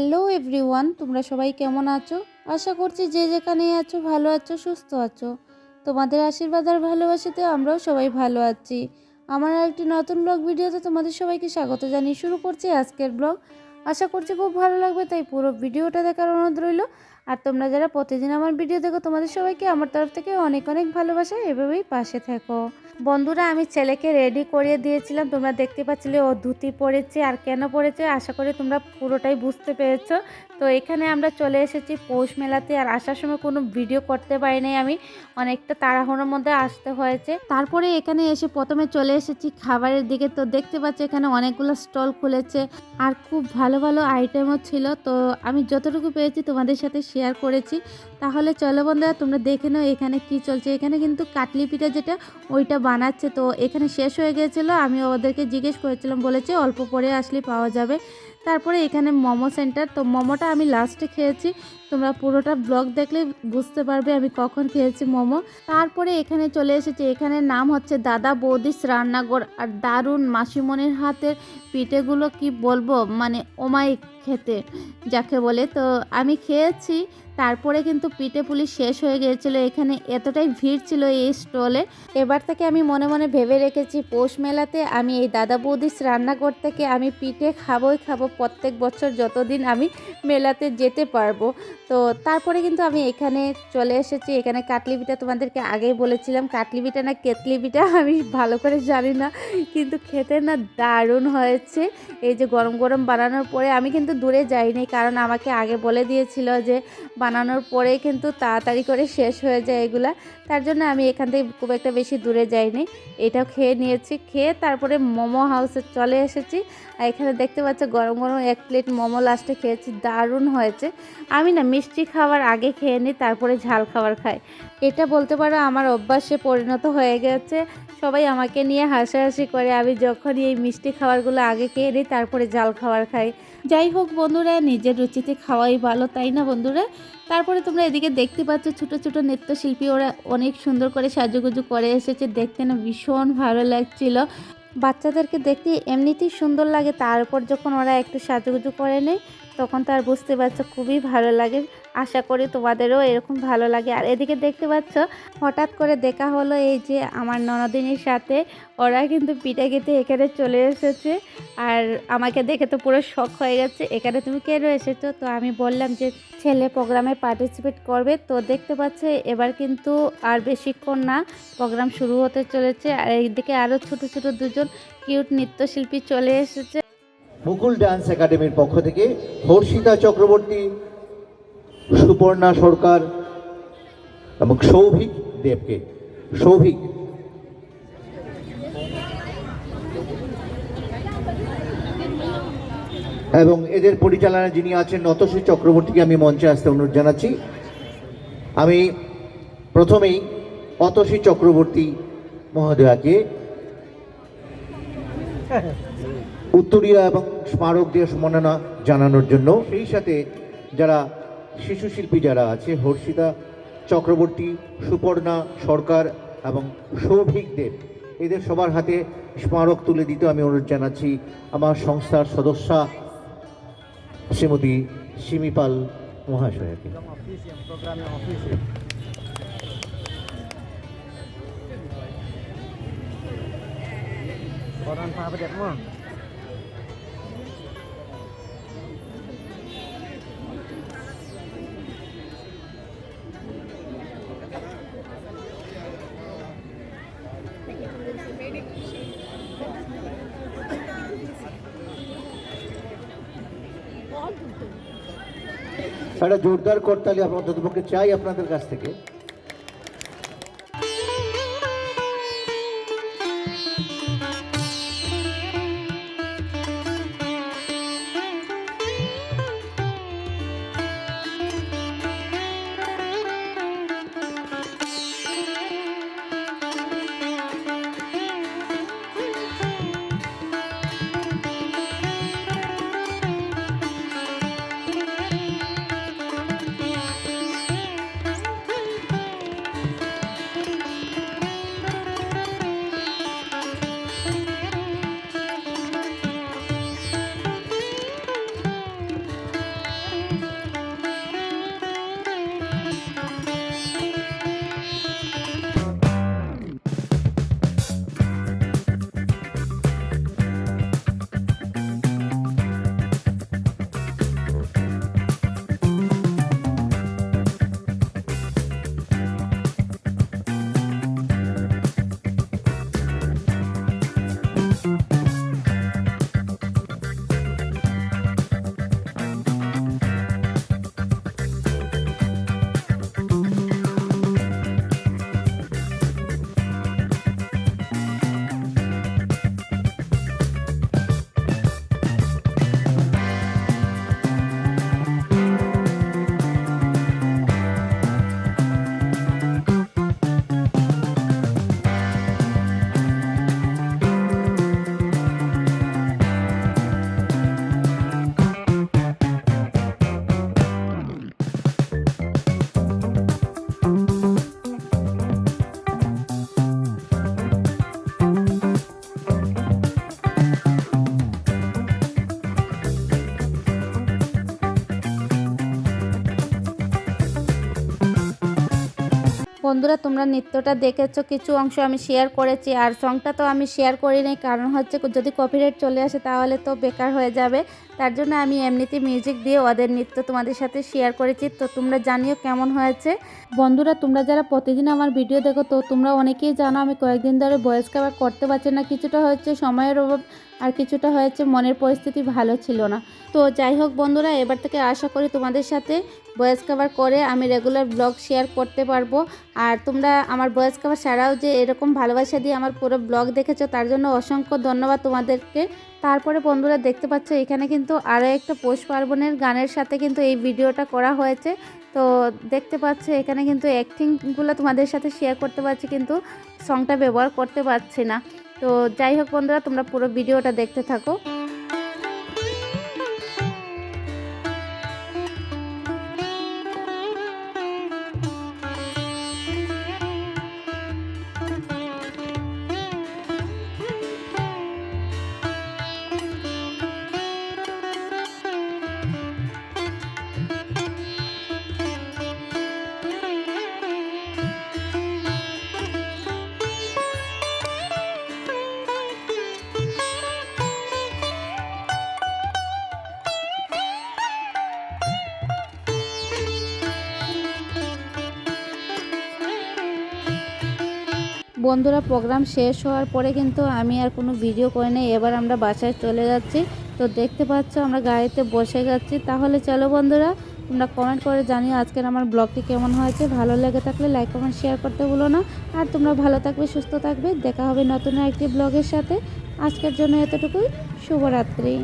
Hello everyone, তোমরা সবাই কেমন আছো? আশা করছি যে যেখানে আছো, ভালো আছো, সুস্থ আছো। তোমাদের আশীর্বাদ আর ভালোবাসাতে আমরাও সবাই ভালো আছি। আমার একটি নতুন ব্লগ ভিডিওতে তোমাদের সবাইকে স্বাগত জানিয়ে শুরু করছি আজকের ব্লগ আশা করছি খুব ভালো লাগবে, তাই পুরো ভিডিওটা দেখার অনুরোধ রইল। আর তোমরা যারা প্রতিদিন আমার ভিডিও দেখো, তোমাদের সবাইকে আমার তরফ থেকে অনেক অনেক ভালোবাসা। এভাবেই পাশে থেকো। বন্ধুরা, আমি ছেলেকে রেডি করিয়ে দিয়েছিলাম। তোমরা দেখতে পাচ্ছিলে ও ধুতি পরেছে আর কেন পরেছে, আশা করি তোমরা পুরোটাই বুঝতে পেরেছ। তো এখানে আমরা চলে এসেছি পৌষ মেলাতে আর আসার সময় কোনো ভিডিও করতে পারিনি আমি। অনেকটা তাড়াহুড়োর মধ্যে আসতে হয়েছে। তারপরে এখানে এসে প্রথমে চলে এসেছি খাবারের দিকে। তো দেখতে পাচ্ছি এখানে অনেকগুলো স্টল খুলেছে আর খুব ভালো ভালো আইটেমও ছিল। তো আমি যতটুকু পেয়েছি তোমাদের সাথে শেয়ার করেছি। তাহলে চলো বন্ধুরা, তোমরা দেখে নাও এখানে কি চলছে। এখানে কিন্তু কাটলি পিঠা যেটা, ওইটা বানাচ্ছে। তো এখানে শেষ হয়ে গিয়েছিল। আমি ওদেরকে জিজ্ঞেস করেছিলাম, বলেছে অল্প পরে আসলে পাওয়া যাবে। তারপরে এখানে মোমো সেন্টার। তো মোমোটা আমি লাস্টে খেয়েছি। তোমরা পুরোটা ব্লগ দেখলে বুঝতে পারবে আমি কখন খেয়েছি মোমো। তারপরে এখানে চলে এসেছি, এখানে নাম হচ্ছে দাদা বৌদিস রান্নাঘর। আর দারুণ মাসিমণির হাতের পিঠেগুলো কি বলব মানে ওমাই খেতে, যাকে বলে। তো আমি খেয়েছি তারপরে কিন্তু পিঠে পুলি শেষ হয়ে গিয়েছিল। এখানে এতটাই ভিড় ছিল এই স্টলে। এবার থেকে আমি মনে মনে ভেবে রেখেছি, পৌষ মেলাতে আমি এই দাদা বৌদিস রান্নাঘর থেকে আমি পিঠে খাবোই খাব। প্রত্যেক বছর যতদিন আমি মেলাতে যেতে পারব। তো তারপরে কিন্তু আমি এখানে চলে এসেছি। এখানে কাটলি পিঠা তোমাদেরকে আগেই বলেছিলাম। কাটলি পিঠা না কেতলি পিঠা আমি ভালো করে জানি না, কিন্তু খেতে না দারুণ হয়েছে। এই যে গরম গরম বানানোর পরে আমি কিন্তু দূরে যাইনি, কারণ আমাকে আগে বলে দিয়েছিল যে বানানোর পরে কিন্তু তাড়াতাড়ি করে শেষ হয়ে যায় এগুলা। তার জন্য আমি এখান থেকে খুব একটা বেশি দূরে যাইনি। এটাও খেয়ে নিয়েছি, খেয়ে তারপরে মোমো হাউসে চলে এসেছি। আর এখানে দেখতে পাচ্ছ গরম গরম এক প্লেট মোমো লাস্টে খেয়েছি, দারুণ হয়েছে। আমি না মিষ্টি খাওয়ার আগে খেয়ে নিই, তারপরে ঝাল খাবার খাই। এটা বলতে পারো আমার অভ্যাসে পরিণত হয়ে গেছে। সবাই আমাকে নিয়ে হাসাহাসি করে, আমি যখনই এই মিষ্টি খাবারগুলো আগে খেয়ে নিই, তারপরে জাল খাবার খাই। যাই হোক বন্ধুরা, নিজের রুচিতে খাওয়াই ভালো, তাই না বন্ধুরা? তারপরে তোমরা এদিকে দেখতে পাচ্ছ ছোট ছোট নৃত্যশিল্পী, ওরা অনেক সুন্দর করে সাজুগুজু করে এসেছে। দেখতে না ভীষণ ভালো লাগছিল। বাচ্চাদেরকে দেখতে এমনিতেই সুন্দর লাগে। তারপর যখন ওরা একটু সাজুগুজু করে নেয়, তখন তার বুঝতে পারছ খুবই ভালো লাগে। আশা করি তোমাদেরও এরকম ভালো লাগে। আর এদিকে দেখতে পাচ্ছ, হঠাৎ করে দেখা হলো এই যে আমার ননদিনীর সাথে। ওরা কিন্তু পিঠে খেতে এখানে চলে এসেছে। আর আমাকে দেখে তো পুরো শখ হয়ে গেছে, এখানে তুমি কেন এসেছ তো আমি বললাম যে, ছেলে প্রোগ্রামে পার্টিসিপেট করবে। তো দেখতে পাচ্ছে এবার কিন্তু আর বেশিক্ষণ না, প্রোগ্রাম শুরু হতে চলেছে। আর এইদিকে আরও ছোট ছোট দুজন কিউট নৃত্যশিল্পী চলে এসেছে। মুকুল ডান্স একাডেমির পক্ষ থেকে হর্ষিতা চক্রবর্তী সুপর্ণা সরকার এবং সৌভিক দেবকে। সৌভিক। এবং এদের পরিচালনায় যিনি আছেন নতশ্রী চক্রবর্তীকে আমি মঞ্চে আসতে অনুরোধ জানাচ্ছি। আমি প্রথমেই অতসী চক্রবর্তী মহোদয়াকে উত্তরীয় এবং স্মারক দিয়ে সম্মাননা জানানোর জন্য, সেই সাথে যারা শিশু শিল্পী যারা আছে, হর্ষিতা চক্রবর্তী, সুপর্ণা সরকার এবং সৌভিক দেব এদের সবার হাতে স্মারক তুলে দিতে আমি অনুরোধ জানাচ্ছি আমার সংস্থার সদস্যা শ্রীমতী সিমিপাল মহাশয়কে? একটা জোরদার করতালি আপনার পক্ষে চাই আপনাদের কাছ থেকে। বন্ধুরা, তোমরা নৃত্যটা দেখেছ, কিছু অংশ আমি শেয়ার করেছি, আর সংটা তো আমি শেয়ার করিনি, কারণ হচ্ছে যদি কপিরাইট চলে আসে তাহলে তো বেকার হয়ে যাবে। তার জন্য আমি এমনিতে মিউজিক দিয়ে ওদের নৃত্য তোমাদের সাথে শেয়ার করেছি, তো তোমরা জানিও কেমন হয়েছে। বন্ধুরা, তোমরা যারা প্রতিদিন আমার ভিডিও দেখো, তো তোমরা অনেকেই জানো আমি কয়েকদিন ধরে বয়স কাভার করতে পারছি না, কিছুটা হচ্ছে সময়ের অভাব। আর কিছুটা হয়েছে, মনের পরিস্থিতি ভালো ছিল না। তো যাই হোক বন্ধুরা, এবার থেকে আশা করি তোমাদের সাথে ভয়েস কভার করে আমি রেগুলার ব্লগ শেয়ার করতে পারব। আর তোমরা আমার ভয়েস কভার ছাড়াও যে এরকম ভালোবাসা দিয়ে আমার পুরো ব্লগ দেখেছ, তার জন্য অসংখ্য ধন্যবাদ তোমাদেরকে। তারপরে বন্ধুরা দেখতে পাচ্ছ, এখানে কিন্তু আরও একটা পৌষ পার্বণের গানের সাথে কিন্তু এই ভিডিওটা করা হয়েছে। তো দেখতে পাচ্ছ, এখানে কিন্তু অ্যাক্টিংগুলো তোমাদের সাথে শেয়ার করতে পারছি, কিন্তু সংটা ব্যবহার করতে পারছি না। তো যাই হোক বন্ধুরা তোমরা পুরো ভিডিওটা দেখতে থাকো। বন্ধুরা প্রোগ্রাম শেষ হওয়ার পরে কিন্তু আমি আর কোনো ভিডিও করে নেই এবার আমরা বাসায় চলে যাচ্ছি। তো দেখতে পাচ্ছ, আমরা গাড়িতে বসে যাচ্ছি তাহলে চলো বন্ধুরা, তোমরা কমেন্ট করে জানিও আজকের আমার ব্লগটি কেমন হয়েছে। ভালো লেগে থাকলে লাইক কমেন্ট শেয়ার করতে ভুলো না। আর তোমরা ভালো থাকবে, সুস্থ থাকবে। দেখা হবে নতুন একটি ব্লগের সাথে। আজকের জন্য এতটুকুই। শুভরাত্রি।